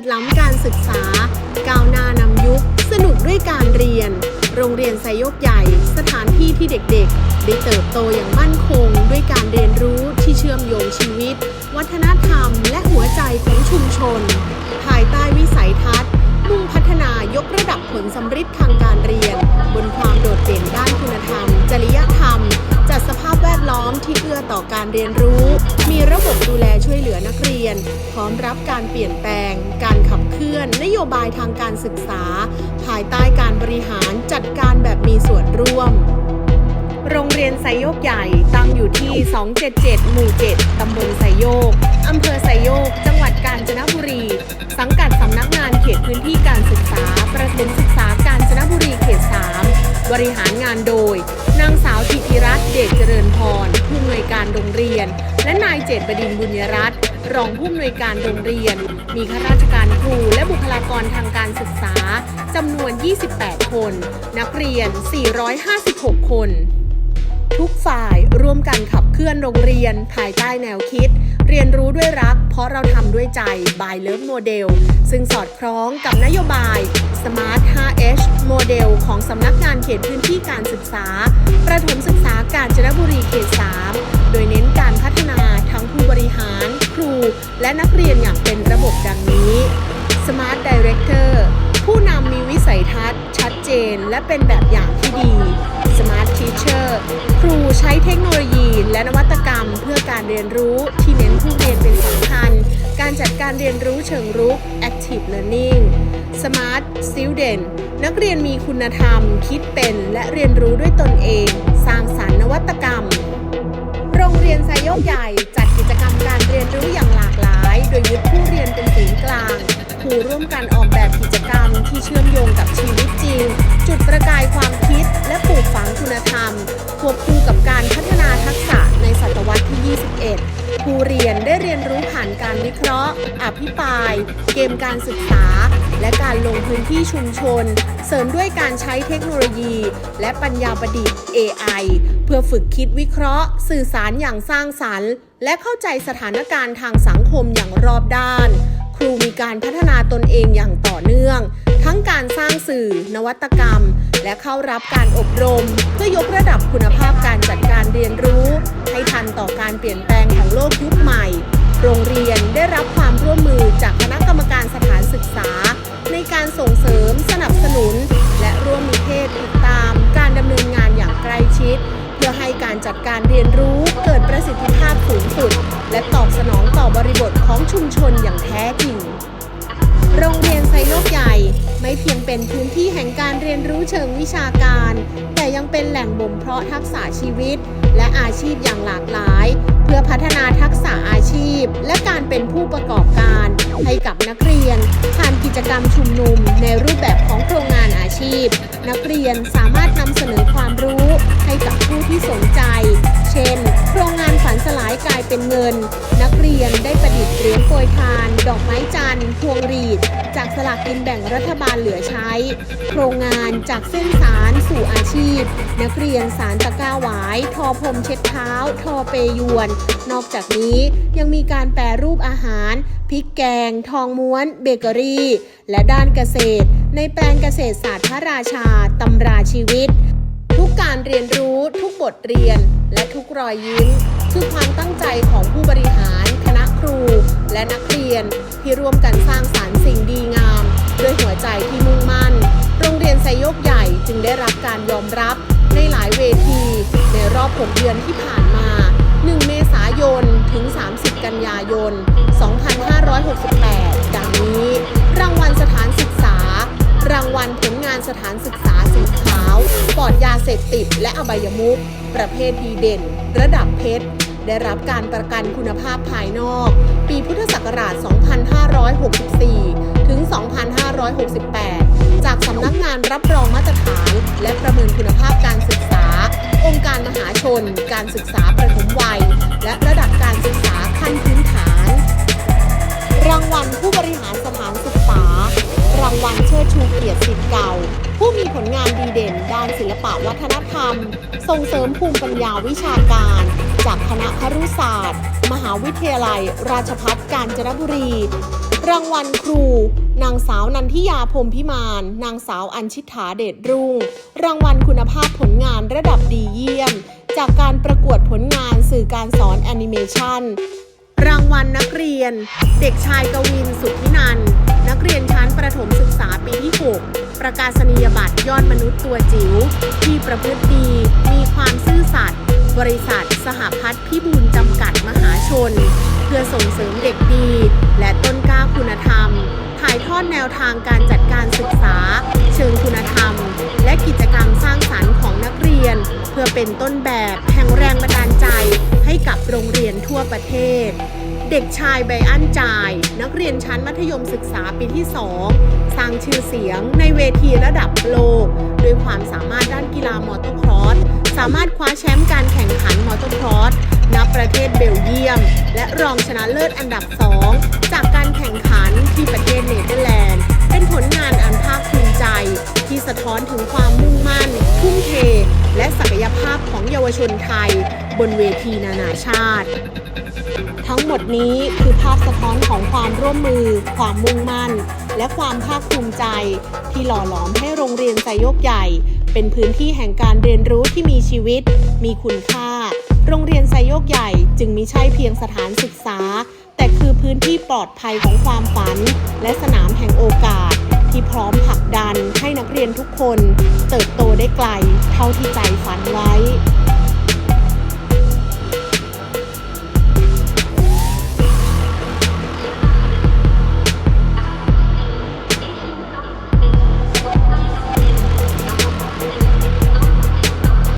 ศล้ำการศึกษา ก้าวหน้านำยุค สนุกด้วยการเรียน โรงเรียนไซโยกใหญ่ สถานที่ที่เด็กๆ ได้เติบโตอย่างมั่นคง ด้วยการเรียนรู้ที่เชื่อมโยงชีวิต วัฒนธรรม และหัวใจของชุมชน ภายใต้วิสัยทัศน์มุ่งพัฒนายกระดับผลสำฤทธิ์ทางการเรียน บนความโดดเด่นด้านคุณธรรม จริยธรรม ล้อมที่เอื้อต่อการเรียนรู้ มีระบบดูแลช่วยเหลือนักเรียน พร้อมรับการเปลี่ยนแปลง การขับเคลื่อน นโยบายทางการศึกษา ภายใต้การบริหารจัดการแบบมีส่วนร่วม โรงเรียนไซโยกใหญ่ตั้งอยู่ที่ 277 หมู่ 7 ตำบลไซโยก อำเภอไซโยก จังหวัดกาญจนบุรี สังกัดสำนักงานเขตพื้นที่ ริหารงานโดย นางสาวธิติรัตน์เดชเจริญพรผู้อำนวยการโรงเรียน และนายเจตบดินบุญยรัตน์รองผู้อำนวยการโรงเรียน มีข้าราชการครูและบุคลากรทางการศึกษาจำนวน 28 คน นักเรียน 456 คน ทุกฝ่ายร่วมกันขับเคลื่อนโรงเรียนภายใต้แนวคิด เรียนรู้ด้วยรัก เพราะเราทำด้วยใจ by Love Model ซึ่งสอดคล้องกับนโยบาย Smart 5H Model ของสำนักงานเขตพื้นที่การศึกษา ประถมศึกษากาญจนบุรีเขต 3 โดยเน้นการพัฒนาทั้งผู้บริหาร ครู และนักเรียนอย่างเป็นระบบดังนี้ Smart Director ผู้นำมีวิสัยทัศน์ ชัดเจน และเป็นแบบอย่างที่ดี Smart Teacher ครูใช้เทคโนโลยีและนวัตกรรมเพื่อการเรียนรู้ การจัดการเรียนรู้เชิงรุก Active Learning Smart Student นักเรียนมีคุณธรรม คิดเป็นและเรียนรู้ด้วยตนเอง สร้างสรรค์นวัตกรรม โรงเรียนไซโยกใหญ่จัดกิจกรรมการเรียนรู้อย่างหลากหลาย โดยยึดผู้เรียนเป็นศูนย์กลางครูร่วมกันออกแบบกิจกรรมที่เชื่อมโยงกับชีวิตจริง จุดประกายความคิดและปลูกฝังคุณธรรมควบคู่กับการพัฒนาทักษะในศตวรรษที่ 21 ผู้เรียนได้เรียน การวิเคราะห์ อภิปราย เกมการศึกษา และการลงพื้นที่ชุมชน เสริมด้วยการใช้เทคโนโลยี และปัญญาประดิษฐ์ AI เพื่อฝึกคิดวิเคราะห์ สื่อสารอย่างสร้างสรรค์ และเข้าใจสถานการณ์ทางสังคมอย่างรอบด้าน ครูมีการพัฒนาตนเองอย่างต่อเนื่อง ทั้งการสร้างสื่อ นวัตกรรม และเข้ารับการอบรม เพื่อยกระดับคุณภาพการจัดการเรียนรู้ ให้ทันต่อการเปลี่ยนแปลงของโลกยุคใหม่ ได้รับความร่วมมือจากคณะกรรมการสถานศึกษา ในการส่งเสริมสนับสนุน และร่วมมีเทศติดตาม การดำเนินงานอย่างใกล้ชิด เพื่อให้การจัดการเรียนรู้เกิดประสิทธิภาพสูงสุด และตอบสนองต่อบริบทของชุมชนอย่างแท้จริง โรงเรียนไซโยกใหญ่ไม่เพียงเป็นพื้นที่แห่งการเรียนรู้เชิงวิชาการ แต่ยังเป็นแหล่งบ่มเพาะทักษะชีวิต และอาชีพอย่างหลากหลาย เพื่อพัฒนาทักษะอาชีพ และการเป็นผู้ประกอบการให้กับนักเรียน ผ่านกิจกรรมชุมนุม ในรูปแบบของโครงงานอาชีพ นักเรียนสามารถนำเสนอความรู้ให้กับผู้ที่สนใจ เช่น โครงงานฝันสลายกลายเป็นเงิน นักเรียนได้ประดิษฐ์เหรียญโปรยทาน ดอกไม้จันทร์พวงหรีด จากสลากกินแบ่งรัฐบาลเหลือใช้ โครงงานจากเส้นสารสู่อาชีพ นักเรียนสารตะกร้าหวาย ทอพรมเช็ดเท้า ทอเปยวน นอกจากนี้ยังมีการแปรรูปอาหาร พริกแกง ทองม้วน เบเกอรี่ และด้านเกษตร ในแปลงเกษตรศาสตร์พระราชาตำราชีวิต ทุกการเรียนรู้ทุกบทเรียน และทุกรอยยิ้มคือความตั้งใจของผู้บริหาร ครู และนักเรียนที่ร่วมกันสร้างสารรค์สิ่งดีงาม ด้วยหัวใจที่มุ่งมั่น โรงเรียนไซโยกใหญ่จึงได้รับการยอมรับในหลายเวที ในรอบ 6 เดือนที่ผ่านมา 1 เมษายน ถึง 30 กันยายน 2568 ดังนี้ รางวัลสถานศึกษา รางวัลผลงานสถานศึกษาสีขาว ปลอดยาเสพติดและอบายมุขประเภทดีเด่น ระดับเพชร ได้รับการประกันคุณภาพภายนอก ปีพุทธศักราช 2564 ถึง 2568 จากสำนักงานรับรองมาตรฐาน และประเมินคุณภาพการศึกษา องค์การมหาชน การศึกษาประถมวัย และระดับการศึกษาขั้นพื้นฐาน รางวัลผู้บริหารสถานศึกษา รางวัลเชิดชูเกียรติสิทธิ์เก่า ผู้มีผลงานดีเด่น ด้านศิลปะวัฒนธรรม ส่งเสริมภูมิปัญญาวิชาการ จากคณะครุศาสตร์ มหาวิทยาลัย ราชภัฏกาญจนบุรี รางวัลครู นางสาวนันทิยาพรมพิมาน นางสาวอัญชิฐาเดชรุ่ง รางวัลคุณภาพผลงานระดับดีเยี่ยม จากการประกวดผลงานสื่อการสอนแอนิเมชันรางวัลนักเรียน เด็กชายกวินสุทธินัน นักเรียนชั้นประถมศึกษาปีที่ 6 ประกาศนียบัตรยอดมนุษย์ตัวจิ๋ว ที่ประพฤติดี มีความซื่อสัตย์ บริษัท สหพัฒน์พิบูลจำกัดมหาชน เพื่อส่งเสริมเด็กดี และต้นกล้าคุณธรรม ถ่ายทอดแนวทางการจัดการศึกษา เชิงคุณธรรม และกิจกรรมสร้างสรรค์ของนักเรียน เพื่อเป็นต้นแบบแห่งแรงบันดาลใจ กับโรงเรียนทั่วประเทศ เด็กชายไบอันจาย นักเรียนชั้นมัธยมศึกษาปีที่ 2 สร้างชื่อเสียงในเวทีระดับโลก ด้วยความสามารถด้านกีฬามอเตอร์ครอสสามารถคว้าแชมป์การแข่งขันมอเตอร์ครอสณประเทศเบลเยียม และรองชนะเลิศอันดับ 2 จากการแข่งขัน วชนไทย บนเวทีนานาชาติ ทั้งหมดนี้คือภาพสะท้อนของความร่วมมือ ความมุ่งมั่น และความภาคภูมิใจ ที่หล่อหลอมให้โรงเรียนไซโยกใหญ่ เป็นพื้นที่แห่งการเรียนรู้ที่มีชีวิต มีคุณค่า โรงเรียนไซโยกใหญ่จึงมิใช่เพียงสถานศึกษา แต่คือพื้นที่ปลอดภัยของความฝัน และสนามแห่งโอกาสที่พร้อมผลักดันให้นักเรียนทุกคน เติบโตได้ไกล เท่าที่ใจฝันไว้